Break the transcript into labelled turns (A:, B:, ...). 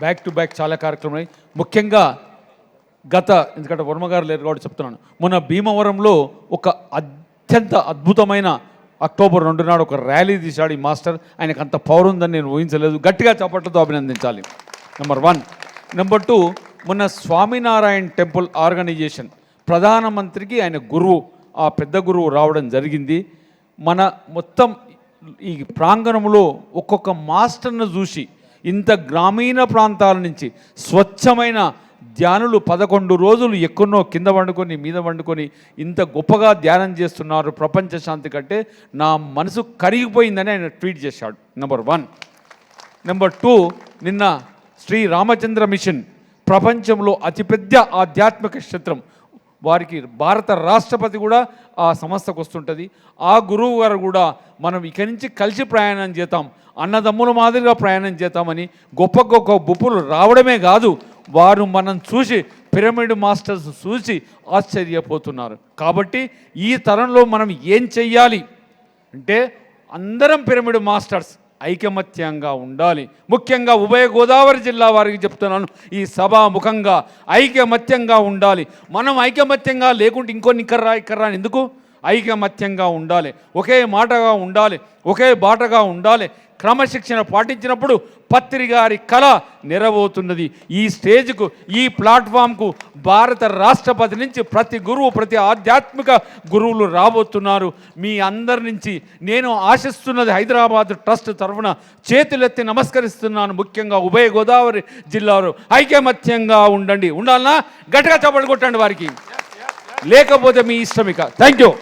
A: Back to back చాలా కార్యక్రమాలు ముఖ్యంగా గత ఎందుకంటే వర్మ గారు లేరు కాబట్టి చెప్తున్నాను. మొన్న భీమవరంలో ఒక అత్యంత అద్భుతమైన అక్టోబర్ రెండు నాడు ఒక ర్యాలీ తీశాడు ఈ మాస్టర్. ఆయనకు అంత పవర్ ఉందని నేను ఊహించలేదు. గట్టిగా చప్పట్లతో అభినందించాలి. నెంబర్ వన్ నెంబర్ టూ మొన్న స్వామినారాయణ టెంపుల్ ఆర్గనైజేషన్ ప్రధానమంత్రికి ఆయన గురువు ఆ పెద్ద గురువు రావడం జరిగింది. మన మొత్తం ఈ ప్రాంగణంలో ఒక్కొక్క మాస్టర్ను చూసి ఇంత గ్రామీణ ప్రాంతాల నుంచి స్వచ్ఛమైన ధ్యానులు పదకొండు రోజులు ఎక్కడో కింద వండుకొని మీద వండుకొని ఇంత గొప్పగా ధ్యానం చేస్తున్నారు ప్రపంచ శాంతి కంటే నా మనసు కరిగిపోయిందని ఆయన ట్వీట్ చేశాడు. నెంబర్ వన్ నెంబర్ టూ నిన్న శ్రీ రామచంద్ర మిషన్ ప్రపంచంలో అతిపెద్ద ఆధ్యాత్మిక క్షేత్రం. వారికి భారత రాష్ట్రపతి కూడా ఆ సంస్థకు వస్తుంటుంది. ఆ గురువు గారు కూడా మనం ఇక్కడి నుంచి కలిసి ప్రయాణం చేద్దాం అన్నదమ్ముల మాదిరిగా ప్రయాణం చేద్దామని గొప్ప గొప్ప బుప్పులు రావడమే కాదు వారు మనం చూసి పిరమిడ్ మాస్టర్స్ చూసి ఆశ్చర్యపోతున్నారు. కాబట్టి ఈ తరంలో మనం ఏం చెయ్యాలి? అంటే అందరం పిరమిడ్ మాస్టర్స్. ఐకమత్యంగా ఉండాలి. ముఖ్యంగా ఉభయ గోదావరి జిల్లా వారికి చెప్తున్నాను. ఈ సభాముఖంగా ఐకమత్యంగా ఉండాలి. మనం ఐకమత్యంగా లేకుంటే ఇంకొన్ని ఇక్కర్రా ఇక్కర్రా అని ఎందుకు? ఐకమత్యంగా ఉండాలి. ఒకే మాటగా ఉండాలి. ఒకే బాటగా ఉండాలి. క్రమశిక్షణ పాటించినప్పుడు పత్రి గారి కళ నెరవేరుతున్నది. ఈ స్టేజ్కు ఈ ప్లాట్ఫామ్కు భారత రాష్ట్రపతి నుంచి ప్రతి గురువు ప్రతి ఆధ్యాత్మిక గురువులు రాబోతున్నారు. మీ అందరి నుంచి నేను ఆశిస్తున్నది హైదరాబాద్ ట్రస్ట్ తరఫున చేతులెత్తి నమస్కరిస్తున్నాను. ముఖ్యంగా ఉభయ గోదావరి జిల్లాలో ఐకమత్యంగా ఉండండి. ఉండాలనా? గట్టిగా చప్పట్లు కొట్టండి వారికి. లేకపోతే మీ ఇష్టం ఇక. Thank you